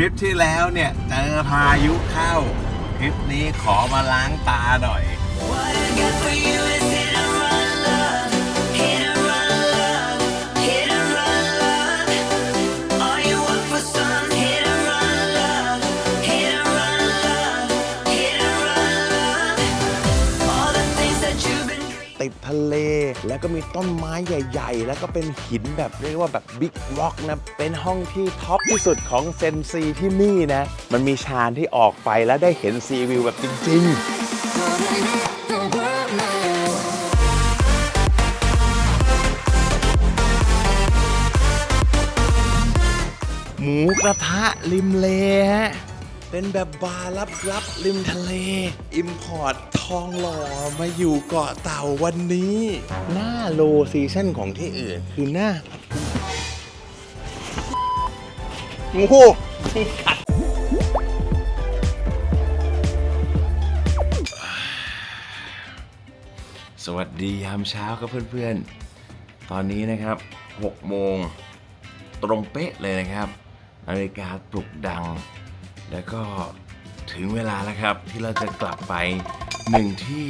ริปที่แล้วเนี่ยเจอพายุเข้าทริปนี้ขอมาล้างตาหน่อย What I got for you is แล้วก็มีต้นไม้ใหญ่ ๆ แล้วก็เป็นหินแบบเรียกว่าแบบบิ๊กร็อกนะ เป็นห้องที่ท็อปที่สุดของเซนซีที่นี่นะ มันมีชานที่ออกไปแล้วได้เห็นซีวิวแบบจริง ๆหมูกระทะริมเลฮะ เป็นแบบบาร์ลับๆริมทะเล อิมพอร์ตทองหล่อมาอยู่เกาะเต่าวันนี้ หน้าโลซีชั่นของที่อื่นคือหน้างูกัดสวัสดียามเช้าครับเพื่อนๆ ตอนนี้นะครับ 6 โมงตรงเป๊ะเลยนะครับนาฬิกาปลุกดัง แล้วก็ถึงเวลาแล้วครับที่เราจะกลับไปหนึ่งที่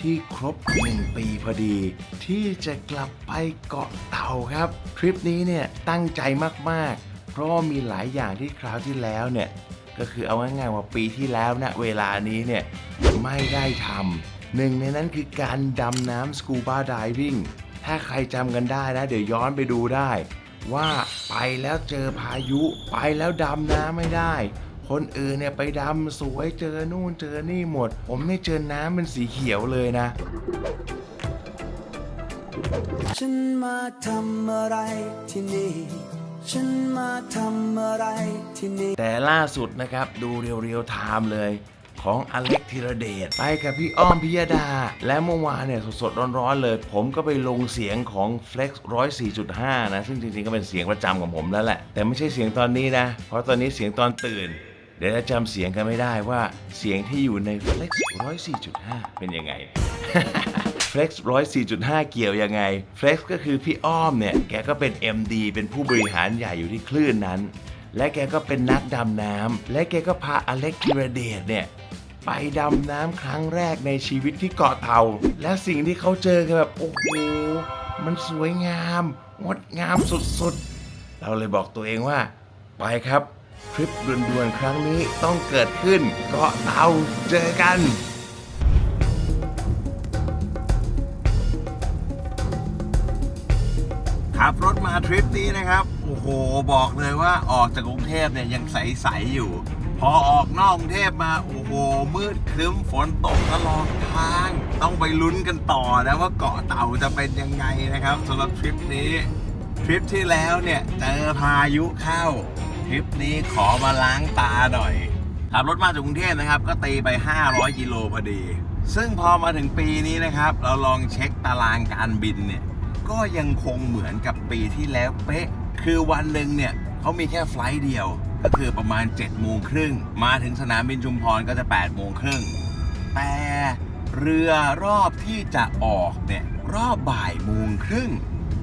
ที่ครบ 1 ปีพอดี ที่จะกลับไปเกาะเต่าครับ ทริปนี้เนี่ยตั้งใจมากๆ เพราะมีหลายอย่างที่คราวที่แล้วเนี่ยก็คือเอาง่ายๆว่าปีที่แล้วนะเวลานี้เนี่ยไม่ได้ทำหนึ่งในนั้นคือการดำน้ำสกูบาดิวิ่งถ้าใครจำกันได้นะ เดี๋ยวย้อนไปดูได้ ว่าไปแล้วเจอพายุ ไปแล้วดำน้ำไม่ได้ คนอื่นเนี่ยไปดำสวยเจอนู่นเจอนี่หมด ผมไม่เจอน้ำเป็นสีเขียวเลยนะ ฉันมาทำอะไรที่นี่ ฉันมาทำอะไรที่นี่ แต่ล่าสุดนะครับดูเรียวๆไทม์เลยของอเล็กธีรเดชไปกับพี่อ้อมพิยดา และเมื่อวานเนี่ยสดๆร้อนๆเลย ผมก็ไปลงเสียงของ Flex 104.5 นะ ซึ่งจริงๆก็เป็นเสียงประจำของผมแล้วแหละ แต่ไม่ใช่เสียงตอนนี้นะ เพราะตอนนี้เสียงตอนตื่น เดี๋ยวจะจำเสียงกันไม่ได้ว่าเสียงที่อยู่ใน Flex 104.5 เป็นยังไง Flex 104.5 เกี่ยวยังไง Flex ก็คือพี่อ้อมเนี่ย แกก็เป็น MD เป็นผู้บริหารใหญ่อยู่ที่คลื่นนั้น และแกก็เป็นนักดำน้ำ และแกก็พาอเล็กธีรเดชเนี่ย ไปดำน้ำครั้งแรกในชีวิตที่เกาะเต่า และสิ่งที่เขาเจอกันแบบ โอ้โห มันสวยงาม งดงามสุดๆ เราเลยบอกตัวเองว่า ไปครับ ทริปด่วนๆครั้งนี้ต้องเกิดขึ้นเกาะเต่าเจอกันขับรถมาทริปนี้นะครับ โอ้โห บอกเลยว่าออกจากกรุงเทพเนี่ยยังใส ๆ อยู่ พอออกนอกกรุงเทพมา โอ้โห มืดครึ้มฝนตกตลอดทาง ต้องไปลุ้นกันต่อนะว่าเกาะเต่าจะเป็นยังไงนะครับสำหรับทริปนี้ ทริปที่แล้วเนี่ยเจอพายุเข้า ทริปนี้ขอมาล้างตาหน่อยขับรถมาจากกรุงเทพนะครับ ก็ตีไป 500 กิโลพอดี ซึ่งพอมาถึงปีนี้นะครับ เราลองเช็คตารางการบินเนี่ย ก็ยังคงเหมือนกับปีที่แล้วเป๊ะ คือวันหนึ่งเนี่ยเขามีแค่ไฟล์เดียว ก็คือประมาณ7จ็ดโมงครึ่ง มาถึงสนามบินชุมพรก็จะ8ปดโมงครึ่ง แต่เรือรอบที่จะออกเนี่ยรอบบ่ายโมงครึ่ง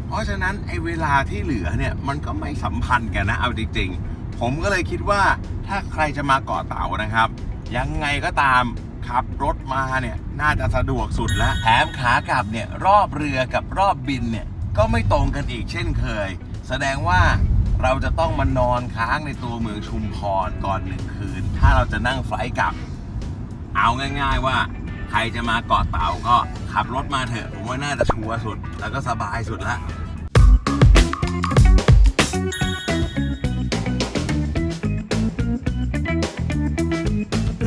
เพราะฉะนั้นไอ้เวลาที่เหลือเนี่ยมันก็ไม่สัมพันธ์กันนะเอาจริงๆ ผมก็เลยคิดว่าถ้าใครจะมาเกาะเต่านะครับ ยังไงก็ตามขับรถมาเนี่ยน่าจะสะดวกสุดแล้วแถมขากลับเนี่ยรอบเรือกับรอบบินเนี่ยก็ไม่ตรงกันอีกเช่นเคย แสดงว่าเราจะต้องมานอนค้างในตัวเมืองชุมพรก่อนหนึ่งคืน ถ้าเราจะนั่งไฟลท์กลับ เอาง่ายๆว่าใครจะมาเกาะเต่าก็ขับรถมาเถอะผมว่าน่าจะชัวร์สุด แล้วก็สบายสุดละ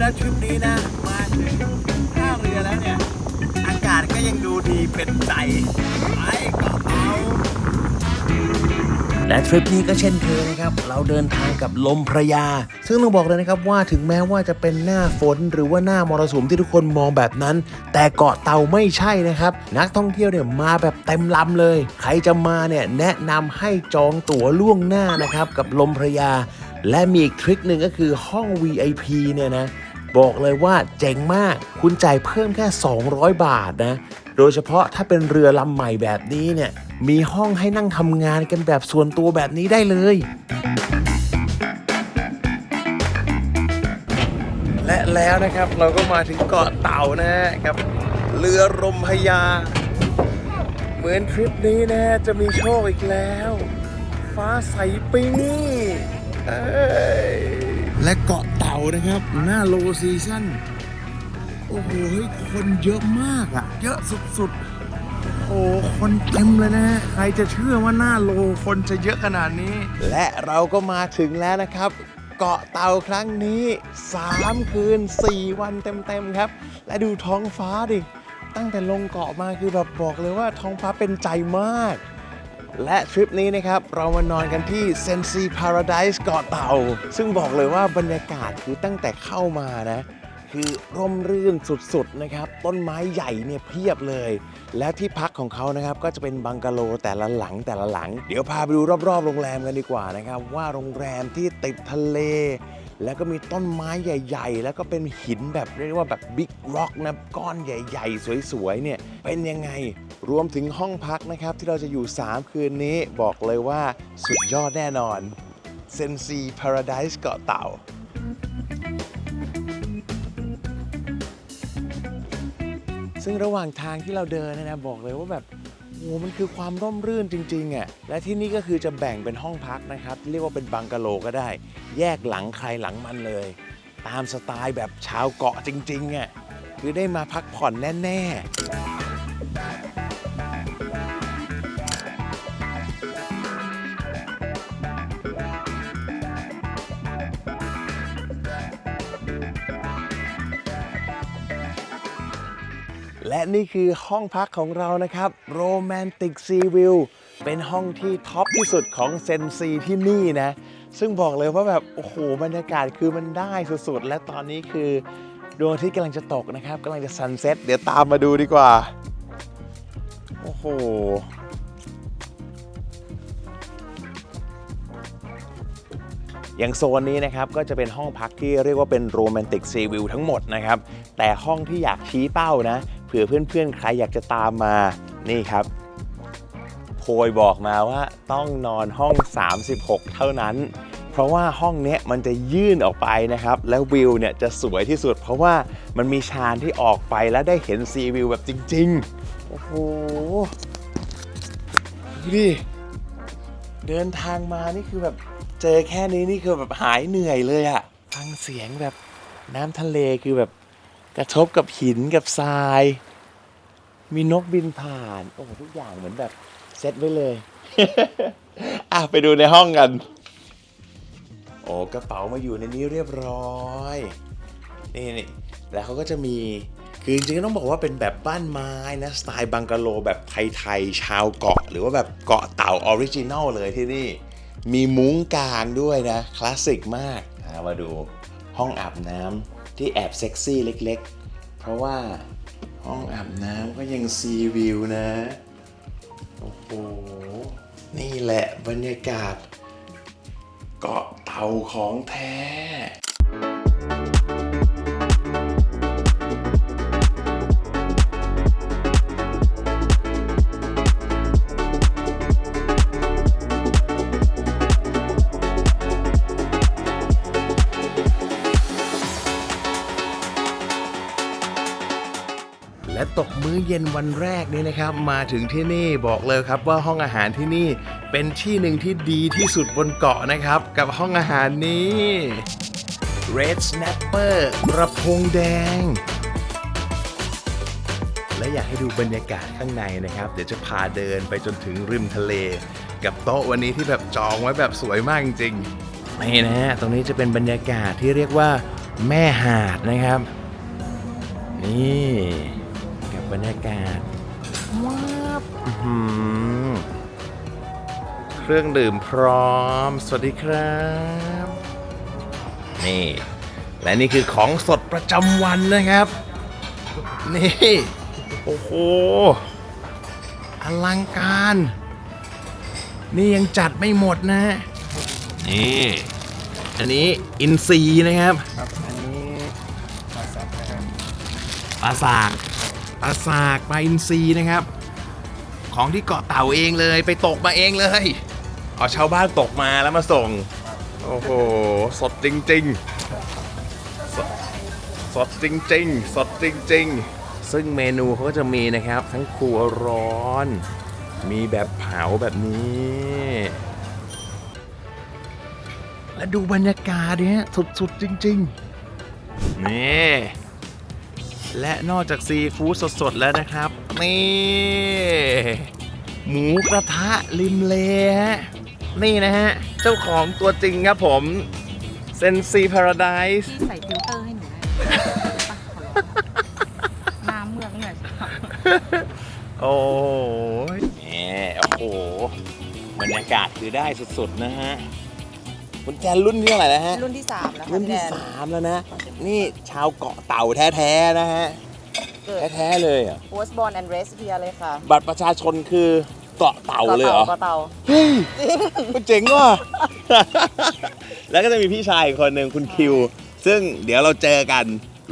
และทริปนี้นะ มาถึงท่าเรือแล้วเนี่ย อากาศก็ยังดูดีเป็นใจไปกาะเต่าและทริปนี้ก็เช่นเคยนะครับ เราเดินทางกับลมพระยา ซึ่งต้องบอกเลยนะครับว่าถึงแม้ว่าจะเป็นหน้าฝนหรือว่าหน้ามรสุมที่ทุกคนมองแบบนั้น แต่เกาะเต่าไม่ใช่นะครับ นักท่องเที่ยวเนี่ยมาแบบเต็มลำเลย ใครจะมาเนี่ยแนะนำให้จองตั๋วล่วงหน้านะครับกับลมพระยา และมีอีกทริคหนึ่งก็คือห้อง VIP เนี่ยนะ บอกเลยว่าเจ๋งมาก คุณจ่ายเพิ่มแค่ 200 บาทนะ โดยเฉพาะถ้าเป็นเรือลำใหม่แบบนี้เนี่ย มีห้องให้นั่งทำงานกันแบบส่วนตัวแบบนี้ได้เลย และแล้วนะครับเราก็มาถึงเกาะเต่านะกับ เรือรมพยา เหมือนทริปนี้นะจะมีโชคอีกแล้ว ฟ้าใสปิ้งและเกาะานะครับ หน้าโลซีซั่นโอ้โหเฮ้ยคนเยอะมากอะเยอะสุดๆ โอ้คนเต็มเลยนะฮะใครจะเชื่อว่าหน้าโลคนจะเยอะขนาดนี้ และเราก็มาถึงแล้วนะครับเกาะเต่าครั้งนี้ 3 คืน 4 วันเต็มๆครับ และดูท้องฟ้าดิ ตั้งแต่ลงเกาะมาคือแบบบอกเลยว่าท้องฟ้าเป็นใจมาก และทริปนี้นะครับ เรามานอนกันที่เซนซีพาราไดส์เกาะเต่า ซึ่งบอกเลยว่าบรรยากาศคือตั้งแต่เข้ามานะ คือร่มรื่นสุดๆนะครับ ต้นไม้ใหญ่เนี่ยเพียบเลย แล้วที่พักของเขานะครับ ก็จะเป็นบังกะโลแต่ละหลังแต่ละหลัง เดี๋ยวพาไปดูรอบๆ โรงแรมกันดีกว่านะครับ ว่าโรงแรมที่ติดทะเล แล้วก็มีต้นไม้ใหญ่ ๆ แล้วก็เป็นหินแบบเรียกว่าแบบบิ๊กร็อกนะก้อนใหญ่ ๆ สวยๆเนี่ยเป็นยังไง รวมถึงห้องพักนะครับที่เราจะอยู่ 3 คืนนี้บอกเลยว่าสุดยอดแน่นอนเซนซีพาราไดส์เกาะเต่าซึ่งระหว่างทางที่เราเดินนยนะบอกเลยว่าแบบโอ้มันคือความร่มรื่นจริงๆอะและที่นี่ก็คือจะแบ่งเป็นห้องพักนะครับ เรียกว่าเป็นบังกะโลก็ได้ แยกหลังใครหลังมันเลย ตามสไตล์แบบชาวเกาะจริงๆอะคือได้มาพักผ่อนแน่ ๆ นี่คือห้องพักของเรานะครับโรแมนติกซีวิวเป็นห้องที่ท็อปที่สุดของเซนซีที่นี่นะ ซึ่งบอกเลยว่าแบบ โอ้โห บรรยากาศคือมันได้สุดๆ และตอนนี้คือดวงอาทิตย์กำลังจะตกนะครับกำลังจะซันเซ็ตเดี๋ยวตามมาดูดีกว่า โอ้โหอย่างโซนนี้นะครับก็จะเป็นห้องพักที่เรียกว่าเป็นโรแมนติกซีวิวทั้งหมดนะครับ แต่ห้องที่อยากชี้เป้านะ เผื่อเพื่อนๆ ใครอยากจะตามมานี่ครับโพยบอกมาว่าต้องนอนห้อง 36 เท่านั้น เพราะว่าห้องเนี้ยมันจะยื่นออกไปนะครับ แล้ววิวเนี่ยจะสวยที่สุด เพราะว่ามันมีชานที่ออกไปแล้วได้เห็นซีวิวแบบจริงๆ โอ้โหดูดิเดินทางมานี่คือแบบเจอแค่นี้นี่คือแบบหายเหนื่อยเลยอะฟังเสียงแบบน้ำทะเลคือแบบ กระทบกับหินกับทราย มีนกบินผ่าน โอ้โหทุกอย่างเหมือนแบบเซตไว้เลย อะไปดูในห้องกัน โอ้กระเป๋ามาอยู่ในนี้เรียบร้อยนี่นี่แล้วเขาก็จะมีคือจริงๆต้องบอกว่าเป็นแบบบ้านไม้นะสไตล์บังกะโลแบบไทยๆชาวเกาะ หรือว่าแบบเกาะเต่าออริจินัลเลยที่นี่ มีมุ้งกลางด้วยนะ คลาสสิกมากมาดูห้องอาบน้ำ ที่แอบเซ็กซี่เล็กๆ เพราะว่าห้องอาบน้ำก็ยังซีวิวนะ โอ้โห นี่แหละบรรยากาศ เกาะเต่าของแท้ เย็นวันแรกนี้นะครับ มาถึงที่นี่บอกเลยครับว่าห้องอาหารที่นี่เป็นที่หนึ่งที่ดีที่สุดบนเกาะนะครับ กับห้องอาหารนี้ Red Snapper กระพงแดง และอยากให้ดูบรรยากาศข้างในนะครับ เดี๋ยวจะพาเดินไปจนถึงริมทะเล กับโต๊ะวันนี้ที่แบบจองไว้แบบสวยมากจริงๆนี่นะฮะตรงนี้จะเป็นบรรยากาศที่เรียกว่าแม่หาดนะครับ นี่ บบรรยากาศว้าบอื้อหือเครื่องดื่มพร้อม สวัสดีครับ นี่ และนี่คือของสดประจำวันนะครับ นี่ โอ้โห อลังการ นี่ยังจัดไม่หมดนะนี่ อันนี้อินซีย์นะครับ อันนี้ปลาสับนะครับปลาสาก ปลาสากปลาอินทรีนะครับ ของที่เกาะเต่าเองเลยไปตกมาเองเลยเอาชาวบ้านตกมาแล้วมาส่ง โอ้โห สดจริงๆ สดสดจริงๆ สดจริงๆ ซึ่งเมนูเขาก็จะมีนะครับ ทั้งครัวร้อน มีแบบเผาแบบนี้ และดูบรรยากาศเนี่ยสุดๆ จริงๆ นี่ และนอกจากซีฟู้ดสดๆแล้วนะครับ นี่ หมูกระทะริมเลฮะนี่นะฮะ เจ้าของตัวจริงครับผมเซนซีพาราไดส์ใส่ฟิลเตอร์ให้หนูได้ไหมหน้าเมือกเนี่ยโอ้ยแหมโอ้โหบรรยากาศคือได้สุดๆนะฮะ คุณแจนรุ่นที่เท่าไหร่แล้วฮะ รุ่นที่3แล้วค่ะรุ่นพี่แดที่นสามแล้วนะ นี่ชาวเกาะเต่าแท้ๆนะฮะ เกิด แท้ๆเลยเหรอะ was born and raised here เลยค่ะบัตรประชาชนคือเกาะเต่าเลยเหรอกะเต่าเฮ้ยมันเจ๋งว่ะ แล้วก็จะมีพี่ชายอีกคนหนึ่งคุณคิว ซึ่งเดี๋ยวเราเจอกัน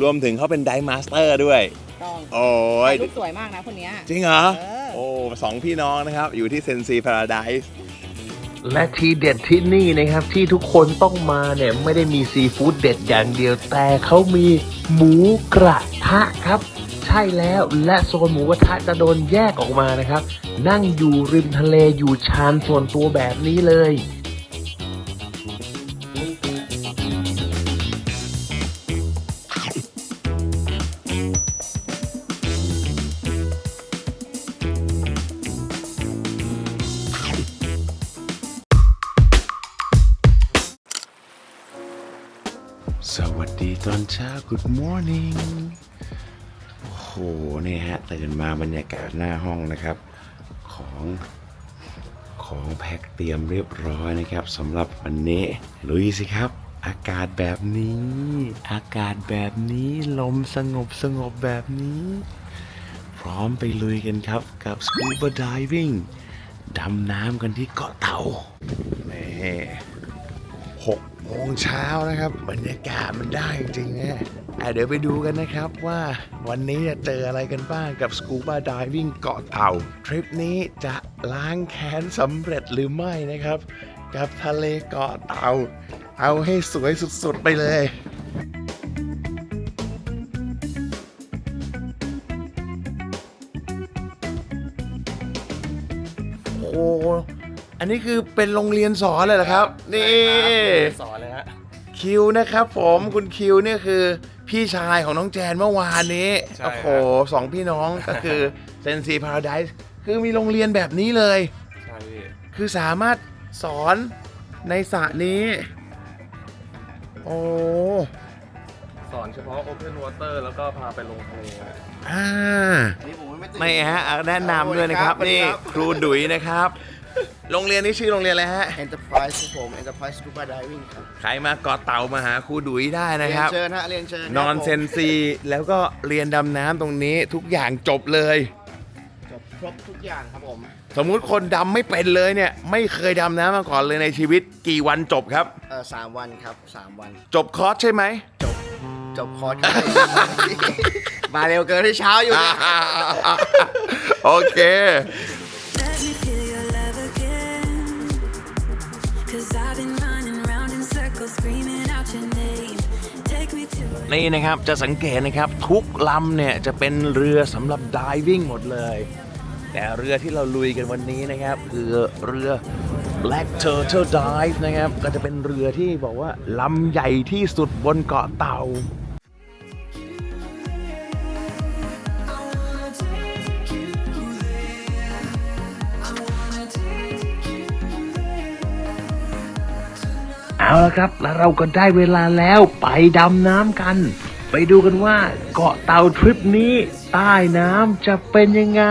รวมถึงเขาเป็นไดมาสเตอร์ด้วยต้องโอ้ย รูปสวยมากนะคนเนี้ย จริงเหรอ เออ โอ้สองพี่น้องนะครับ อยู่ที่เซนซีพาราไดส์ และทีเด็ดที่นี่นะครับ ที่ทุกคนต้องมาเนี่ยไม่ได้มีซีฟู้ดเด็ดอย่างเดียว แต่เขามีหมูกระทะครับ ใช่แล้วและโซนหมูกระทะจะโดนแยกออกมานะครับ นั่งอยู่ริมทะเลอยู่ชานส่วนตัวแบบนี้เลย ตอนเช้า Good morning โอ้โหนี่ฮะตื่นมาบรรยากาศหน้าห้องนะครับ ของของแพ็คเตรียมเรียบร้อยนะครับสำหรับวันนี้ลุยสิครับ อากาศแบบนี้ อากาศแบบนี้ลมสงบสงบแบบนี้ พร้อมไปลุยกันครับกับ Scuba Diving ดำน้ำกันที่เกาะเต่านี่ โมงเช้านะครับบรรยากาศมันได้จริงๆนะ่เดี๋ยวไปดูกันนะครับว่าวันนี้จะเจออะไรกันบ้างกับสกูบาด i วิ่งเกาะเต่า ทริปนี้จะล้างแค้นสำเร็จหรือไม่นะครับ กับทะเลเกาะเต่า เอาให้สวยสุดๆไปเลยโอ้โหอันนี้คือเป็นโรงเรียนสอนเลยเหรอครับ นี่สอนเลย คิวนะครับผมคุณคิวเนี่ยคือพี่ชายของน้องแจนเมื่อวานนี้ ใช่โอ้โหครับสองพี่น้องก็คือเซนซีพาราไดส์คือมีโรงเรียนแบบนี้เลย ใช่พี่คือสามารถสอนในสระนี้ โอ้สอนเฉพาะ Open Water แล้วก็พาไปลงทะเลฮะอ่าไม่ฮะอะแนะนำด้วยนะครับนี่ครูดุยนะครับ โรงเรียนนี้ชื่อโรงเรียนอะไรฮะ Enterprise ครับผม Enterprise Scuba Diving ครับใครมาเกาะเต่ามาหาครูดุยได้นะเรีคยนรับ เชิญฮะเรียนเชิญนอนเซนซีแล้วก็เรียนดำน้ำตรงนี้ทุกอย่างจบเลย จบครบทุกอย่างครับผมสมมุติคนดำไม่เป็นเลยเนี่ย ไม่เคยดำน้ำมาก่อนเลยในชีวิตกี่วันจบครับ เอ่อสามวันครับสามวัน จบคอร์สใช่ไหมจบคอร์สครับ มาเร็วเกินที่เช้าอยู่เนี่ย โอเค นี่นะครับจะสังเกตนะครับทุกลำเนี่ยจะเป็นเรือสำหรับดิวิ่งหมดเลย แต่เรือที่เราลุยกันวันนี้นะครับคือเรือ Black Turtle Dive นะครับก็จะเป็นเรือที่บอกว่าลำใหญ่ที่สุดบนเกาะเต่า เอาละครับ แล้วเราก็ได้เวลาแล้วไปดำน้ำกัน ไปดูกันว่าเกาะเต่าทริปนี้ใต้น้ำจะเป็นยังไง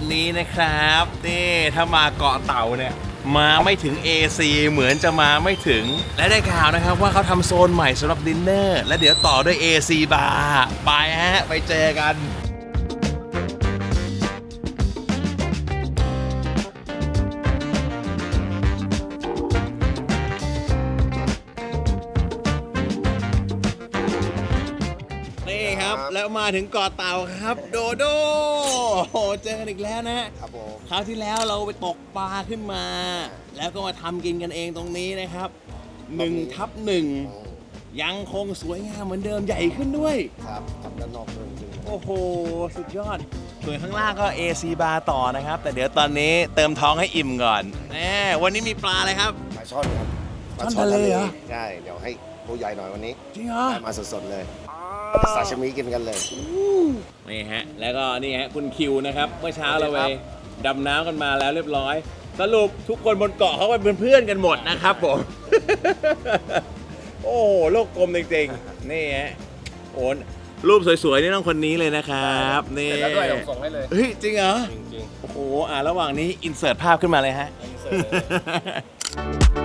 นนี้นะครับนี่ถ้ามาเกาะเต่าเนี่ยมาไม่ถึง AC เหมือนจะมาไม่ถึง และได้ข่าวนะครับว่าเขาทำโซนใหม่สำหรับดินเนอร์ และเดี๋ยวต่อด้วย AC Bar ไปฮะ ไปเจอกัน มาถึงเกาะเต่าครับ โดโดโอ้โหเจอกันอีกแล้วนะครับผม คราวที่แล้วเราไปตกปลาขึ้นมา แล้วก็มาทำกินกันเองตรงนี้นะครับ1ทับหนึ่งยังคงสวยงามเหมือนเดิมใหญ่ขึ้นด้วย ครับทำด้านนอกด้วยจริงโอ้โห สุดยอด ส่วนข้างล่างก็ AC bar ต่อนะครับ แต่เดี๋ยวตอนนี้เติมท้องให้อิ่มก่อนแน่วันนี้มีปลาอะไรครับ ปลาช่อนครับปลาช่อนทะเลเหรอ ใช่ เดี๋ยวให้ตัวใหญ่หน่อยวันนี้จริงเหรอ ได้มาสดๆเลย ซาชิมิกินกันเลย นี่ฮะ แล้วก็นี่ฮะคุณคิวนะครับ เมื่อเช้าเราไปดำน้ำกันมาแล้วเรียบร้อย สรุปทุกคนบนเกาะเขาเป็นเพื่อนๆกันหมดนะครับผม โอ้โหโลกกลมจริงๆ นี่ฮะโอนรูปสวยๆ นี่ต้องคนนี้เลยนะครับนี่เสร็จแล้วด้วยเดี๋ยวส่งให้เลย เฮ้ย จริงเหรอ จริงโอ้โห อ่าระหว่างนี้อินเสิร์ตภาพขึ้นมาเลยฮะๆอินเสิร์ตเลย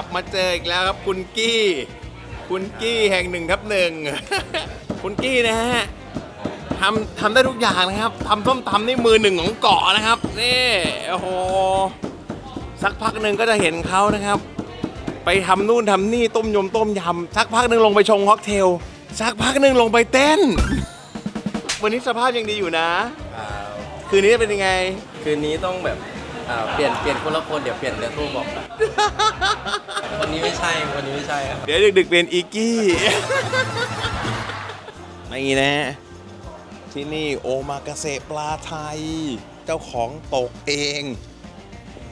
ลับมาเจออีกแล้วครับคุณกี้ คุณกี้แห่งหนึ่งทับหนึ่ง คุณกี้นะฮะทำทำได้ทุกอย่างนะครับทำส้มตำนี่มือหนึ่งของเกาะนะครับนี่โอ้โหสักพักหนึ่งก็จะเห็นเขานะครับ ไปทำนู่นทำนี่ต้มยำต้มยำสักพักหนึ่งลงไปชงค็อกเทลสักพักหนึ่งลงไปเต้น วันนี้สภาพยังดีอยู่นะ คืนนี้เป็นยังไง คืนนี้ต้องแบบ อ่าเปลี่ยนเปลี่ยนคนละคนเดี๋ยวเปลี่ยนเนื้อคู่บอกคนนี้ไม่ใช่คนนี้ไม่ใช่ครับเดี๋ยวดึกๆเป็นอีกี้นี่นะ ที่นี่โอมากาเสะปลาไทย เจ้าของตกเอง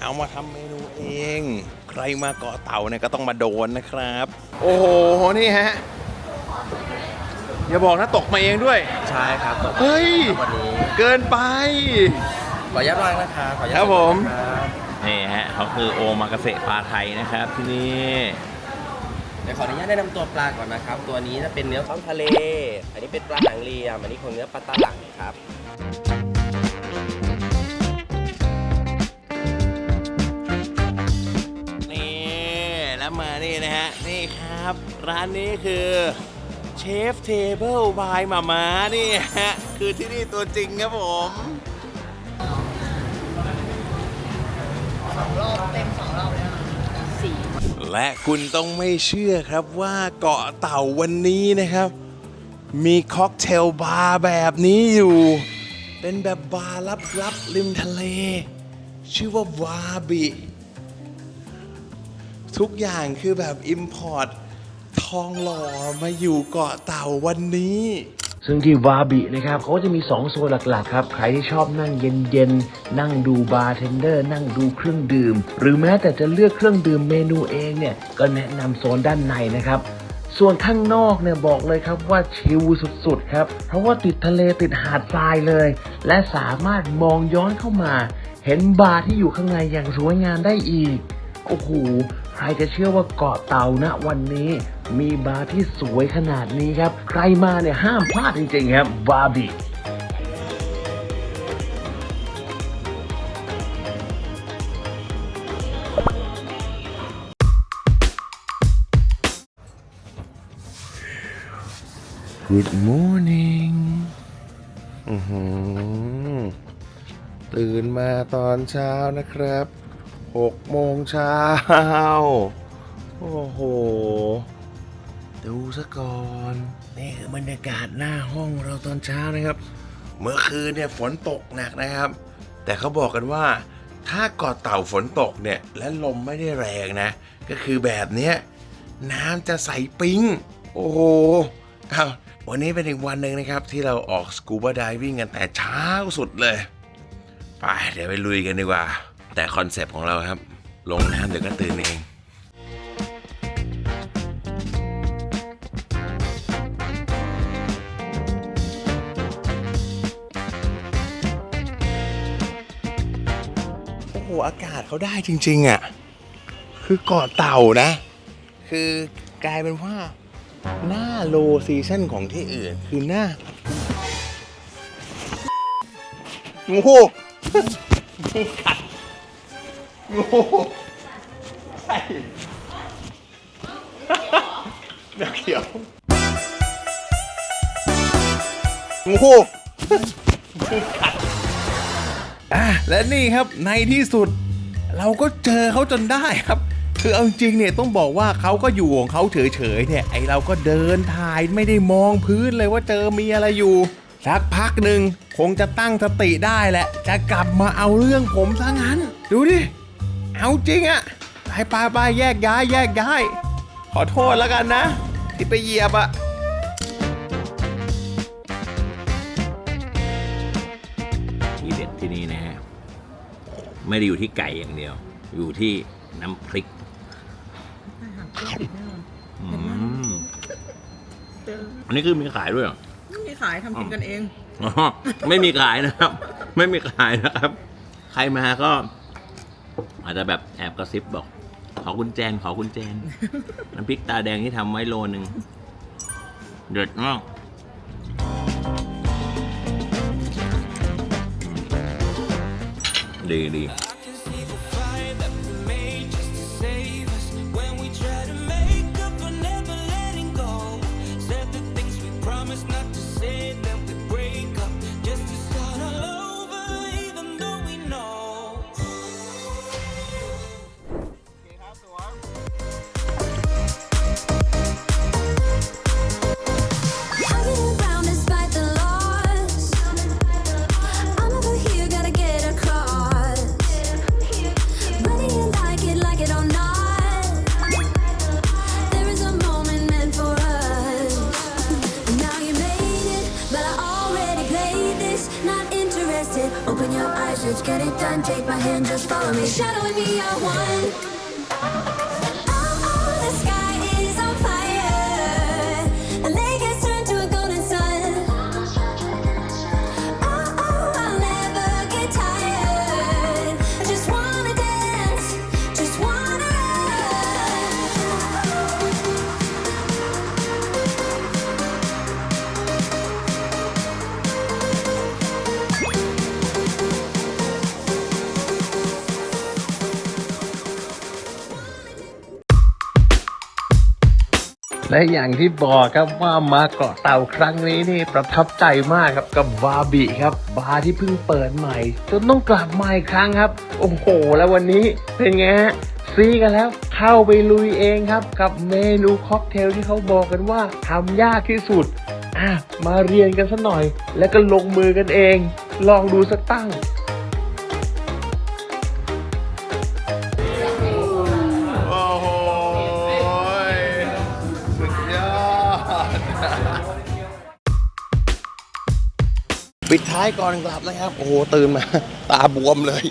เอามาทำเมนูเอง ใครมาเกาะเต่าเนี่ยก็ต้องมาโดนนะครับ โอ้โห นี่ฮะ อย่าบอกนะตกมาเองด้วย ใช่ครับตกเฮ้ย วันนี้ เกินไป ขออนุญาตวางนะครับขออนุญาตครับผม ครับนี่ฮะเขาคือโอมากาเสะปลาไทยนะครับที่นี่เดี๋ยวขออนุญาตแนะนำตัวปลาก่อนนะครับ ตัวนี้จะเป็นเนื้อท้องทะเล อันนี้เป็นปลาหางเรียมอันนี้ของเนื้อปลาตาหลังครับ นี่แล้วมานี่นะฮะนี่ครับ ร้านนี้คือเชฟเทเบิลบายมามานี่ฮะคือที่นี่ตัวจริงครับผม และคุณต้องไม่เชื่อครับว่าเกาะเต่าวันนี้นะครับ มีค็อกเทลบาร์แบบนี้อยู่ เป็นแบบบาร์ลับๆริมทะเล ชื่อว่าวาบิ ทุกอย่างคือแบบ Import ทองหล่อมาอยู่เกาะเต่าวันนี้ ซึ่งที่วาบินะครับเขาก็จะมี 2 โซนหลักๆครับ ใครที่ชอบนั่งเย็นๆ นั่งดูบาร์เทนเดอร์ นั่งดูเครื่องดื่ม หรือแม้แต่จะเลือกเครื่องดื่มเมนูเองเนี่ย ก็แนะนำโซนด้านในนะครับส่วนข้างนอกเนี่ยบอกเลยครับว่าชิลสุดๆครับ เพราะว่าติดทะเลติดหาดทรายเลย และสามารถมองย้อนเข้ามา เห็นบาร์ที่อยู่ข้างในอย่างสวยงามได้อีก โอ้โห ใครจะเชื่อว่าเกาะเต่านะวันนี้มีบาร์ที่สวยขนาดนี้ครับ ใครมาเนี่ยห้ามพลาดจริงๆครับบาร์บี Good morning อือหือตื่นมาตอนเช้านะครับ 6โมงเช้า โอ้โห ดูซะก่อน นี่คือบรรยากาศหน้าห้องเราตอนเช้านะครับ เมื่อคืนเนี่ยฝนตกหนักนะครับ แต่เขาบอกกันว่า ถ้าเกาะเต่าฝนตกเนี่ย และลมไม่ได้แรงนะ ก็คือแบบเนี้ยน้ำจะใสปิ้ง โอ้โหอ้าววันนี้เป็นอีกวันหนึ่งนะครับ ที่เราออกสกูบ a า i ด i n g กันแต่เช้าสุดเลย ไปเดี๋ยวไปลุยกันดีกว่า แต่คอนเซปต์ของเราครับ ลงน้ำเดี๋ยวก็ตื่นเองโอ้โหอากาศเขาได้จริง ๆ อะ คือเกาะเต่านะ คือกลายเป็นว่า หน้าโลซีซั่นของที่อื่น คือหน้างูงูกัด งูใช่เดี๋ยวเขียวงูกัดอะและนี่ครับในที่สุด เราก็เจอเขาจนได้ครับ คือเอาจริงเนี่ยต้องบอกว่าเขาก็อยู่ของเขาเฉยๆเนี่ยไอเราก็เดินถ่ายไม่ได้มองพื้นเลยว่าเจอมีอะไรอยู่สักพักหนึ่งคงจะตั้งสติได้แหละ จะกลับมาเอาเรื่องผมซะงั้น ดูดิ เอาจริงอะไปไปไปแยกย้ายแยกย้าย ขอโทษแล้วกันนะ ที่ไปเหยียบอะทีเด็ดที่นี่นะฮะ ไม่ได้อยู่ที่ไก่อย่างเดียว อยู่ที่น้ำพริกอืมอันนี้คือมีขายด้วยเหรอมีขายทำกินกันเอง อ๋อ ไม่มีขายนะครับ ไม่มีขายนะครับ ใครมาก็ อาจจะแบบแอบกระซิบบอก ขอคุณแจนขอคุณแจนน้ำพริกตาแดงที่ทำไว้โลนึงเด็ดมากดีดี Take my hand, just follow me. Shadowing me, I one. และอย่างที่บอกครับว่ามาเกาะเต่าครั้งนี้นี่ประทับใจมากครับกับบาร์บีครับ บาร์ที่เพิ่งเปิดใหม่จนต้องกลับมาอีกครั้งครับ โอ้โห แล้ววันนี้เป็นไงฮะซีกันแล้วเข้าไปลุยเองครับ กับเมนูค็อกเทลที่เขาบอกกันว่าทำยากที่สุดอะมาเรียนกันสักหน่อย แล้วก็ลงมือกันเอง ลองดูสักตั้ง ปิดท้ายก่อนกลับนะครับ โอ้โหตื่นมา ตาบวมเลย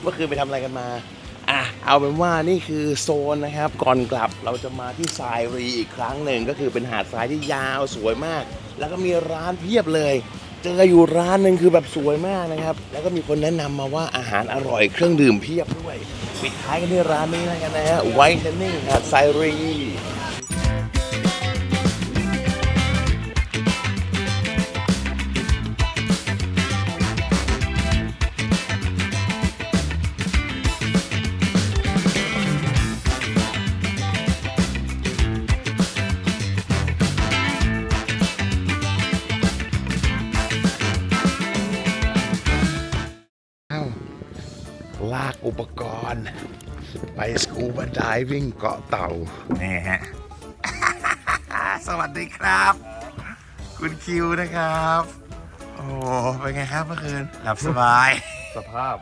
เมื่อคืนไปทำอะไรกันมาอะเอาเป็นว่านี่คือโซนนะครับ ก่อนกลับเราจะมาที่ทรายรีอีกครั้งหนึ่งก็คือเป็นหาดทรายที่ยาวสวยมาก แล้วก็มีร้านเพียบเลย เจออยู่ร้านหนึ่งคือแบบสวยมากนะครับ แล้วก็มีคนแนะนำมาว่าอาหารอร่อยเครื่องดื่มเพียบด้วย ปิดท้ายกันที่ร้านนี้แล้วกันนะฮะไวท์เทนนิ่งหาดทรายรี กูบ a ดิวิ่งเกาะเต่านี่ฮะ สวัสดีครับ คุณคิวนะครับ โอ้เป็นไงครับเมื่อคืน หลับสบาย สภาพ